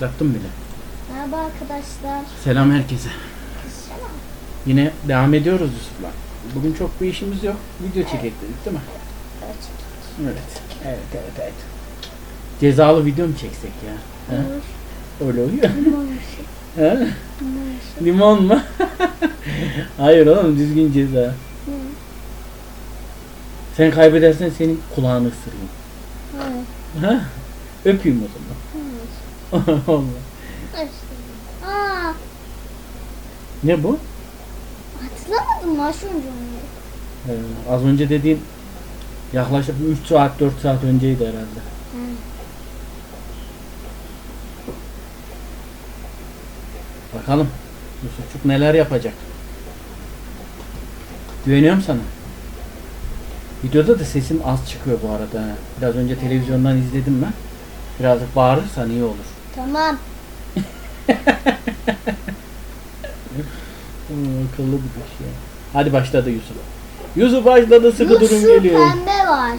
Başlattım bile. Merhaba arkadaşlar. Selam herkese. Selam. Yine devam ediyoruz Yusuf'la. Bugün çok bir işimiz yok. Video çekek dedik değil mi? Evet. Evet. Evet evet evet. Cezalı video mu çeksek ya? Ha? Öyle oluyor. Ha? Limon mu? Hayır oğlum düzgün ceza. Sen kaybedersen senin kulağını ısırayım. Ha? Öpeyim o zaman. Allah. Aa, Ne bu? hatırlamadım mı az önce onu? Ee, az önce dediğin yaklaşık 3 saat 4 saat önceydi herhalde. Ha. Bakalım Yusufçuk neler yapacak. Güveniyorum sana. Videoda da sesim az çıkıyor bu arada. ha. Biraz önce televizyondan izledim ben. Birazcık bağırırsan iyi olur. Tamam. Oo, akıllı bir kuş ya. Hadi başladı Yusuf. Yusuf başladı sıkı durum Yusuf geliyor. pembe var.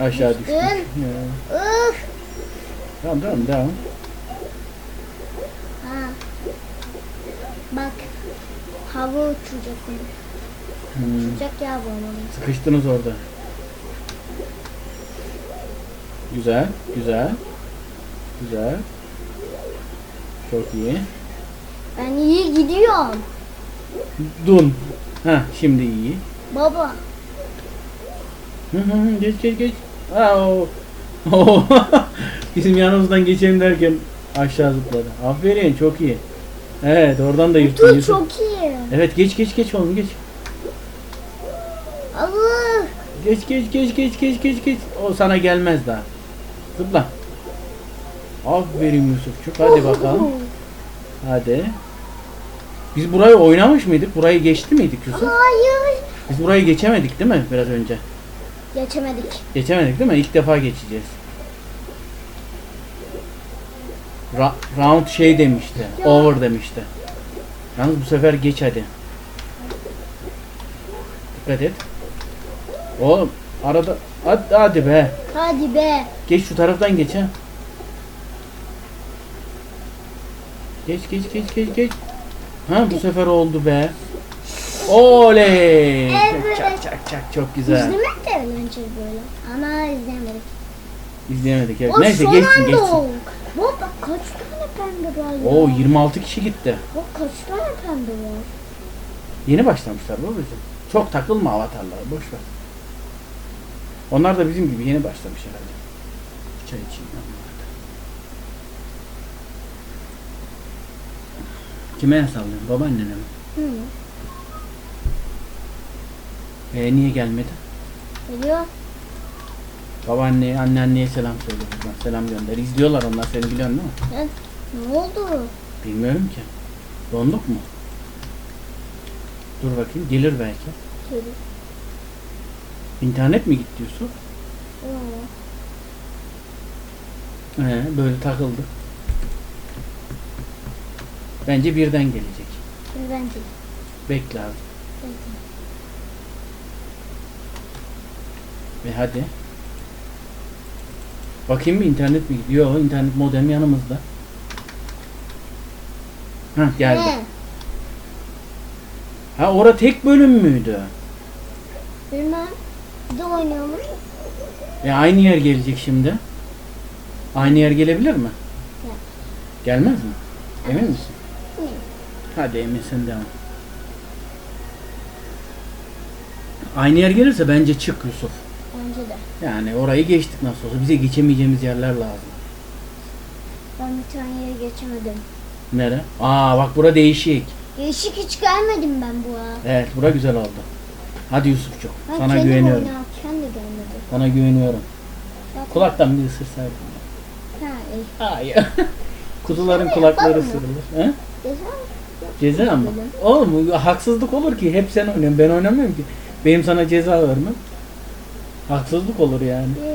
Aşağı. Düştün. Ya. Ih. Tamam tamam devam. Ha. Bak. Hava uçacak onu. Hmm, Uçacak ya bu. Sıkıştınız orada. Güzel, güzel. Güzel. Çok iyi. Ben iyi gidiyorum. Dun. Ha şimdi iyi. Baba. Hı hı hı, geç geç geç. Aa, o. Bizim yanımızdan geçelim derken aşağı zıpladı. Aferin çok iyi. Evet oradan da yırttın Yusuf. çok iyi. Evet geç geç geç oğlum geç. Allah. Geç geç geç geç geç geç geç. O sana gelmez daha. Zıpla. Aferin Yusufçuk. Hadi bakalım. Hadi. Biz burayı oynamış mıydık? Burayı geçti miydik Yusuf? Hayır. Biz burayı geçemedik değil mi biraz önce? Geçemedik. Geçemedik değil mi? İlk defa geçeceğiz. Ra- round şey demişti. Ya. Over demişti. Yalnız bu sefer geç hadi. Dikkat et. Oğlum arada hadi, hadi be. Hadi be. Geç şu taraftan geç ha. Geç geç geç geç geç. Ha bu sefer oldu be. Oley. Evet. Çak çak çak çok güzel. İzlemek de eğlenceli böyle. Ana izlemedik. İzleyemedik evet. O Neyse son geçsin anda geçsin. oldu. Bak kaç tane pembe var ya. Oo 26 kişi gitti. Bak kaç tane pembe var. Yeni başlamışlar babacığım. Çok takılma avatarlara boş ver. Onlar da bizim gibi yeni başlamış herhalde. Çay içeyim. Kime el sallıyorsun? Babaannene mi? Hı. Ee, niye gelmedi? Geliyor. Babaanneye, anneanneye selam söyle buradan. Selam gönder. İzliyorlar onlar seni biliyorsun değil mi? Ya, ne oldu? Bilmiyorum ki. Donduk mu? Dur bakayım. Gelir belki. Geliyor. İnternet mi gitti Yusuf? Ee, böyle takıldı. Bence birden gelecek. Bence. Bekle abi. Bence. Ve hadi. Bakayım mı internet mi gidiyor? Yok internet modem yanımızda. Hah geldi. Ne? Ha ora tek bölüm müydü? Bilmem. De oynuyormuş. E aynı yer gelecek şimdi. Aynı yer gelebilir mi? Ya. Gelmez mi? Emin misin? Hı. Hadi eminsin devam. Aynı yer gelirse bence çık Yusuf. Bence de. Yani orayı geçtik nasıl olsa. Bize geçemeyeceğimiz yerler lazım. Ben bir tane yere geçemedim. Nere? Aa bak bura değişik. Değişik hiç gelmedim ben bu ha. Evet bura güzel oldu. Hadi Yusufçuk. Ben Sana kendim güveniyorum. oynarken de gelmedi. Sana güveniyorum. Zaten- Kulaktan bir ısırsaydın. Ha, iyi. Hayır. Kuzuların Şöyle kulakları ısırılır. He? Güzel. Ceza mı? Oğlum haksızlık olur ki. Hep sen oynuyorsun. Ben oynamıyorum ki. Benim sana ceza vermem. Haksızlık olur yani. Ya.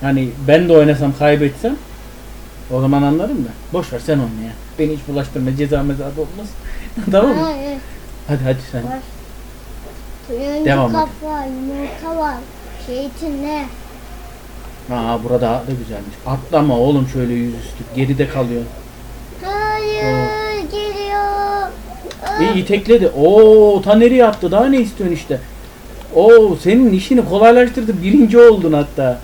Hani ben de oynasam kaybetsem o zaman anlarım da. Boş ver sen oyna ya. Beni hiç bulaştırma. Ceza meza da olmaz. tamam mı? Ha. Hadi hadi sen. Var. Turuncu Devam kap var, yumurta var. Zeytin ne? Aa burada da güzelmiş. Atlama oğlum şöyle yüzüstü. Geride kalıyor. Hayır geliyor. İyi itekledi. Oo ta nereye attı? Daha ne istiyorsun işte? Oo senin işini kolaylaştırdı. Birinci oldun hatta.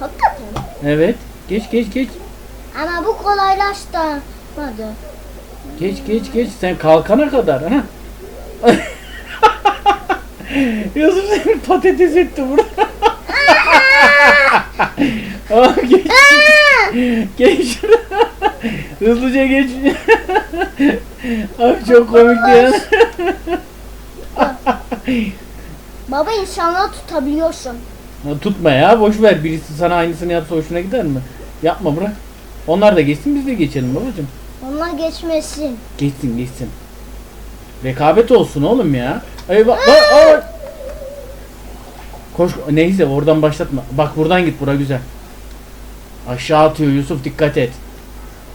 Hakikaten. Evet. Geç geç geç. Ama bu kolaylaştırmadı. Geç geç geç. Sen kalkana kadar. Ha? Yusuf seni patates etti burada. Aa, geç. geç. Hızlıca geç. Abi çok komikti ya. Baba insanları tutabiliyorsun. Ya Tutma ya boş ver. Birisi sana aynısını yapsa hoşuna gider mi? Yapma bırak. Onlar da geçsin biz de geçelim babacım. Onlar geçmesin. Geçsin geçsin. Rekabet olsun oğlum ya. Bak bak ay. Koş neyse oradan başlatma. Bak buradan git bura güzel. Aşağı atıyor Yusuf dikkat et.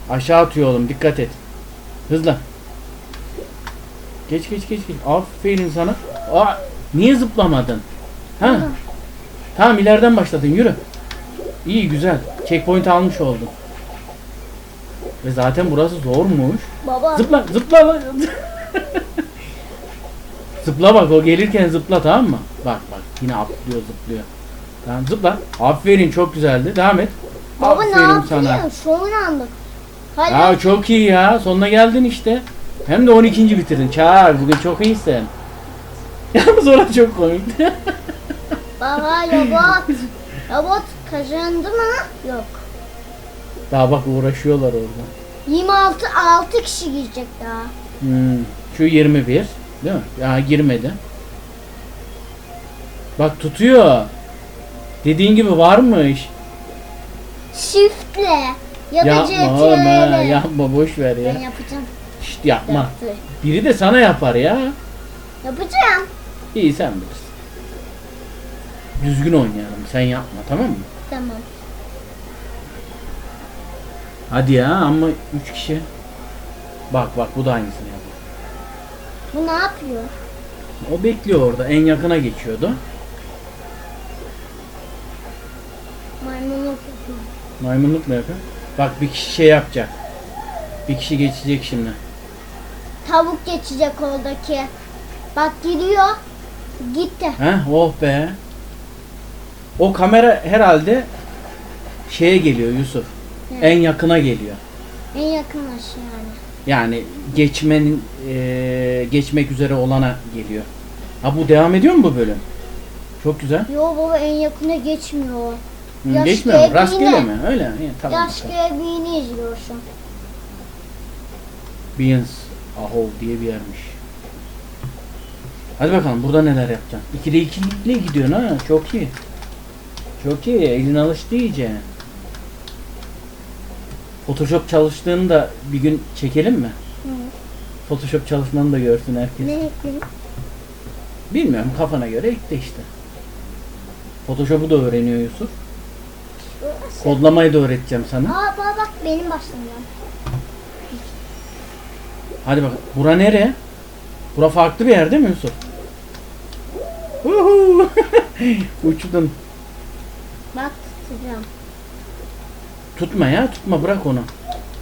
Aşağı atıyor oğlum dikkat et. Hızla. Geç geç geç geç. Aferin sana. Aa, niye zıplamadın? Ha? Tamam ileriden başladın yürü. İyi güzel. Checkpoint almış oldun. Ve zaten burası zormuş. Baba. Zıpla zıpla lan. zıpla bak o gelirken zıpla tamam mı? Bak bak yine atlıyor zıplıyor. Tamam zıpla. Aferin çok güzeldi. Devam et. Baba ne Aferin yapıyorsun? Son anda. Hayır. Ya çok iyi ya. Sonuna geldin işte. Hem de 12. bitirdin. Çağır bugün çok iyisin. Yalnız orası çok komikti. Baba robot. robot kazandı mı? Yok. Daha bak uğraşıyorlar orada. 26 6 kişi girecek daha. Hmm, şu 21 değil mi? Ya girmedi. Bak tutuyor. Dediğin gibi varmış. Shift'le ya da Yapma oğlum ha, yapma boş ver Ben ya. yapacağım. Şşt yapma. Yaptı. Biri de sana yapar ya. Yapacağım. İyi sen bilirsin. Düzgün oynayalım sen yapma tamam mı? Tamam. Hadi ya ama 3 kişi. Bak bak bu da aynısını yapıyor. Bu ne yapıyor? O bekliyor orada en yakına geçiyordu. Maymunluk yapıyor. Maymunluk mu yapıyor? Bak bir kişi şey yapacak. Bir kişi geçecek şimdi. Tavuk geçecek oradaki. Bak giriyor. Gitti. Heh oh be. O kamera herhalde şeye geliyor Yusuf. Ne? En yakına geliyor. En yakın aşı yani. Geçmenin eee, geçmek üzere olana geliyor. Ha bu devam ediyor mu bu bölüm? Çok güzel. Yo baba en yakına geçmiyor. Hı, geçmiyor mu? devriyle. Rastgele mi? Öyle mi? İyi, tamam. Yaş bakalım. grevini izliyorsun. Beans Ahov diye bir yermiş. Hadi bakalım burada neler yapacaksın. 2'de 2'likle gidiyorsun ha. Çok iyi. Çok iyi. Elin alıştı iyice. Photoshop çalıştığını da bir gün çekelim mi? Hı. Photoshop çalışmanı da görsün herkes. Ne ekleyeyim? Bilmiyorum kafana göre ekle işte. Photoshop'u da öğreniyor Yusuf. Burası. Kodlamayı da öğreteceğim sana. Aa baba bak benim başlamam. Hadi bak. Bura nere? Bura farklı bir yer değil mi Yusuf? Uhu! Uçtun. Bak tutacağım. Tutma ya tutma bırak onu.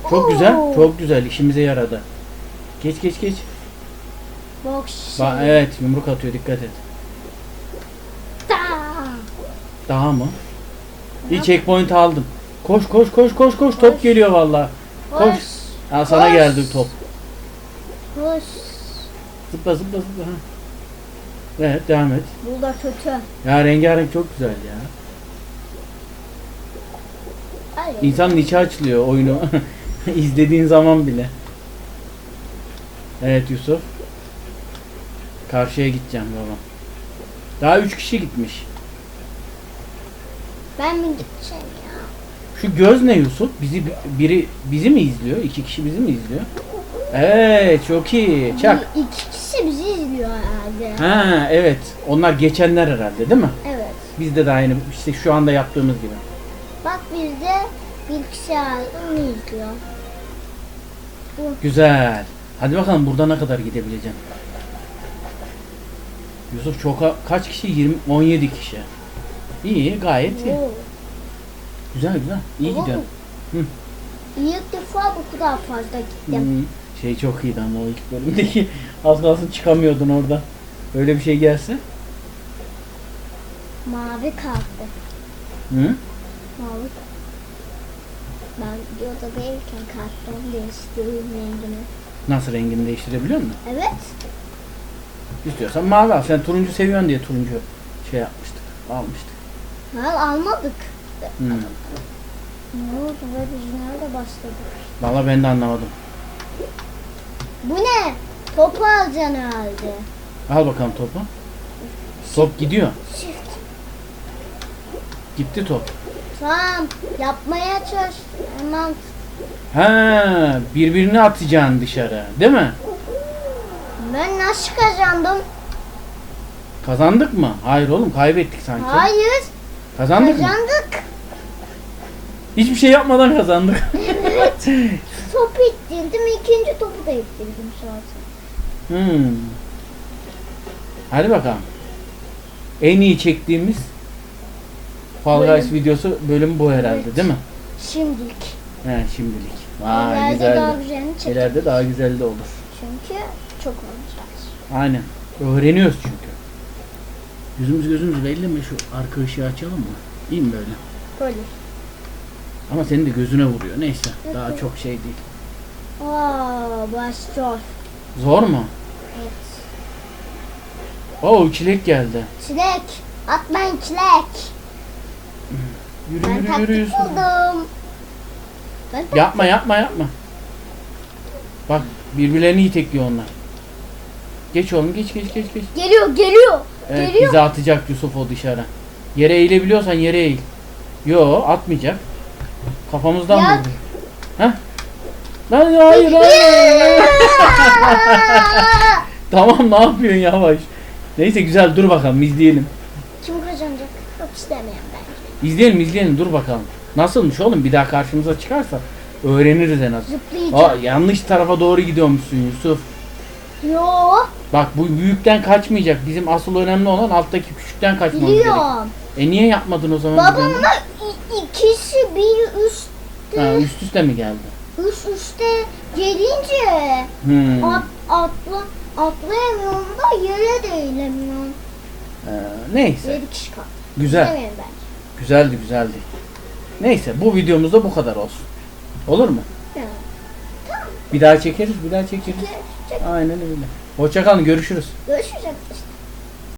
Çok güzel. Çok güzel. işimize yaradı. Geç geç geç. Bak şey. Ba evet yumruk atıyor dikkat et. Ta. Daha mı? İyi checkpoint aldım. Koş koş koş koş koş top Koş. geliyor valla. Koş. Koş. Ha sana Koş. geldi top. Koş. Zıpla zıpla zıpla. Ha. Evet devam et. Bu da kötü. Ya rengarenk çok güzel ya. Hayır. İnsanın içi açılıyor oyunu izlediğin zaman bile. Evet Yusuf. Karşıya gideceğim baba. Daha üç kişi gitmiş. Ben mi gideceğim ya? Şu göz ne Yusuf? Bizi biri bizi mi izliyor? İki kişi bizi mi izliyor? Evet çok iyi. Çak. Bir- İki kişi bizi izliyor herhalde. Ha evet. Onlar geçenler herhalde değil mi? Evet. Bizde de aynı işte şu anda yaptığımız gibi. Bir kişi onu izliyor. Güzel. Hadi bakalım burada ne kadar gidebileceğim. Yusuf çok kaç kişi? 20 17 kişi. İyi gayet iyi. Oo. Güzel güzel. İyi gidiyor. Hı. İlk defa bu kadar fazla gittim. Hı. Şey çok iyiydi ama o ilk bölümdeki az kalsın çıkamıyordun orada. Öyle bir şey gelse. Mavi kalktı. Hı? Mavi. Ben yolda gelirken kartlarını değiştireyim rengini. Nasıl rengini değiştirebiliyor musun? Evet. İstiyorsan mavi al. Sen turuncu seviyorsun diye turuncu şey yapmıştık. Almıştık. Hayır almadık. Hı. Ne oldu ve biz nerede başladık? Valla ben de anlamadım. Bu ne? Topu alacaksın herhalde. Al bakalım topu. Top gidiyor. Shift. Gitti top. Tamam. Yapmaya çalış. Hemen Ha, birbirini atacaksın dışarı. Değil mi? ben nasıl kazandım? Kazandık mı? Hayır oğlum kaybettik sanki. Hayır. Kazandık mı? Kazandık. Hiçbir şey yapmadan kazandık. Topu ittirdim. ikinci topu da ittirdim zaten. hmm. Hadi bakalım. En iyi çektiğimiz Fall Guys videosu bölüm bu herhalde Evet. değil mi? Şimdilik. He şimdilik. Vay İleride güzeldi. daha güzelini çek. İleride daha güzel de olur. Çünkü çok olacak. Aynen. Öğreniyoruz çünkü. Yüzümüz gözümüz belli mi? Şu arka ışığı açalım mı? İyi mi böyle? Böyle. Ama senin de gözüne vuruyor. Neyse. Daha çok şey değil. Aa, baş zor. Zor mu? Evet. Oo çilek geldi. Çilek. Atmayın çilek. Yürü Ben yürü yürü. yürü. buldum. Ben Yapma yapma yapma. Bak birbirlerini itekliyor onlar. Geç oğlum geç geç geç geç. Geliyor geliyor. Evet geliyor. bizi atacak Yusuf o dışarı. Yere eğilebiliyorsan yere eğil. Yo atmayacak. Kafamızdan Ya- vurdu. Heh. Lan hayır hayır. tamam ne yapıyorsun yavaş. Neyse güzel dur bakalım izleyelim. Kim kazanacak? Yok istemeyen bence. İzleyelim izleyelim dur bakalım. Nasılmış oğlum bir daha karşımıza çıkarsa öğreniriz en az. Aa, yanlış tarafa doğru gidiyormuşsun Yusuf. Yo. Bak bu büyükten kaçmayacak. Bizim asıl önemli olan alttaki küçükten kaçmamız gerek. Biliyorum. E niye yapmadın o zaman? de? İ- ikisi bir üstte. Ha, üst üste mi geldi? Üst üste gelince Hmm. at, atla, atlayamıyorum da yere değilemiyorum. Ee, neyse. Yedi kişi kaldı. Güzel. Güzeldi güzeldi. Neyse bu videomuzda bu kadar olsun. Olur mu? Yani. Bir daha çekeriz bir daha çekeriz. Çek, çek. Aynen öyle. Hoşçakalın görüşürüz. Görüşürüz.